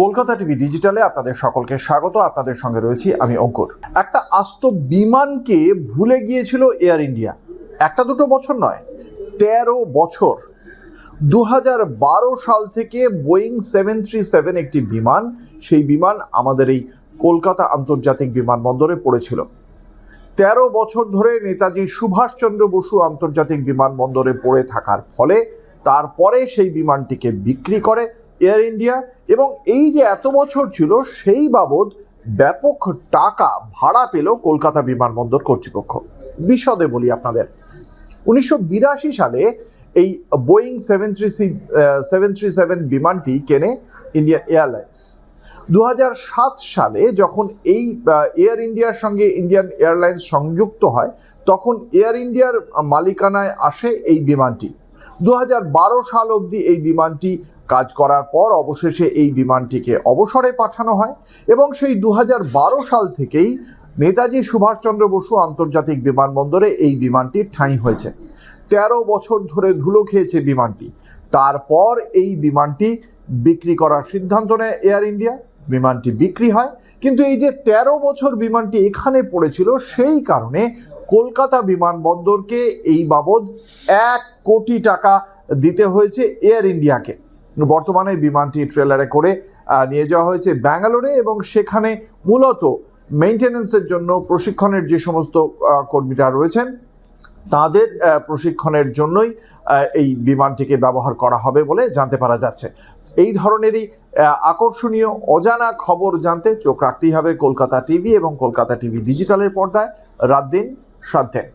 Kolkata TV ডিজিটালে আপনাদের সকলকে স্বাগত, আপনাদের সঙ্গে রয়েছি আমি অঙ্কুর। একটা আস্ত বিমানকে ভুলে গিয়েছিল এয়ার ইন্ডিয়া। একটা দুটো বছর নয়, তেরো বছর। দু বারো সাল থেকে বোয়িং সেভেন থ্রি সেভেন একটি বিমান, সেই বিমান আমাদের এই কলকাতা আন্তর্জাতিক বিমানবন্দরে পড়েছিল। তেরো বছর ধরে নেতাজি সুভাষচন্দ্র বসু আন্তর্জাতিক বিমানবন্দরে পড়ে থাকার ফলে তারপরে সেই বিমানটিকে বিক্রি করে এয়ার ইন্ডিয়া এবং এই যে এত বছর ছিল, সেই বাবদ ব্যাপক টাকা ভাড়া পেল কলকাতা বিমানবন্দর কর্তৃপক্ষ। বিশদে বলি আপনাদের। উনিশশো বিরাশি সালে এই Boeing seven three C seven three seven বিমানটি কেনে ইন্ডিয়ান এয়ারলাইন্স দু হাজার সাত সালে যখন এই এয়ার ইন্ডিয়ার সঙ্গে ইন্ডিয়ান এয়ারলাইন্স সংযুক্ত হয়, তখন এয়ার ইন্ডিয়ার মালিকানায় আসে এই বিমানটি। দু হাজার বারো সাল অবধি এই বিমানটি কাজ করার পর অবশেষে এই বিমানটিকে অবসরে পাঠানো হয় এবং সেই দু হাজার বারো সাল থেকেই নেতাজি সুভাষচন্দ্র বসু আন্তর্জাতিক বিমানবন্দরে এই বিমানটির ঠাঁই হয়েছে। তেরো বছর ধরে ধুলো খেয়েছে বিমানটি। তারপর এই বিমানটি বিক্রি করার সিদ্ধান্ত নেয় এয়ার ইন্ডিয়া। বিমানটি বিক্রি হয়। কিন্তু এই যে তেরো বছর বিমানটি এখানে পড়েছিল, সেই কারণে কলকাতা বিমানবন্দরকে এই বাবদ এক কোটি টাকা দিতে হয়েছে এয়ার ইন্ডিয়াকে বর্তমানে বিমানটি ট্রেলারে করে নিয়ে যাওয়া হয়েছে ব্যাঙ্গালোরে এবং সেখানে মূলত মেনটেনেন্সের জন্য প্রশিক্ষণের যে সমস্ত কর্মীরা রয়েছেন, তাদের প্রশিক্ষণের জন্যই এই বিমানটিকে ব্যবহার করা হবে বলে জানতে পারা যাচ্ছে। এই ধরনেরই আকর্ষণীয় অজানা খবর জানতে চোখ রাখতেই হবে কলকাতা টিভি এবং কলকাতা টিভি ডিজিটালের পর্দায়। রাত দিন সাত দিন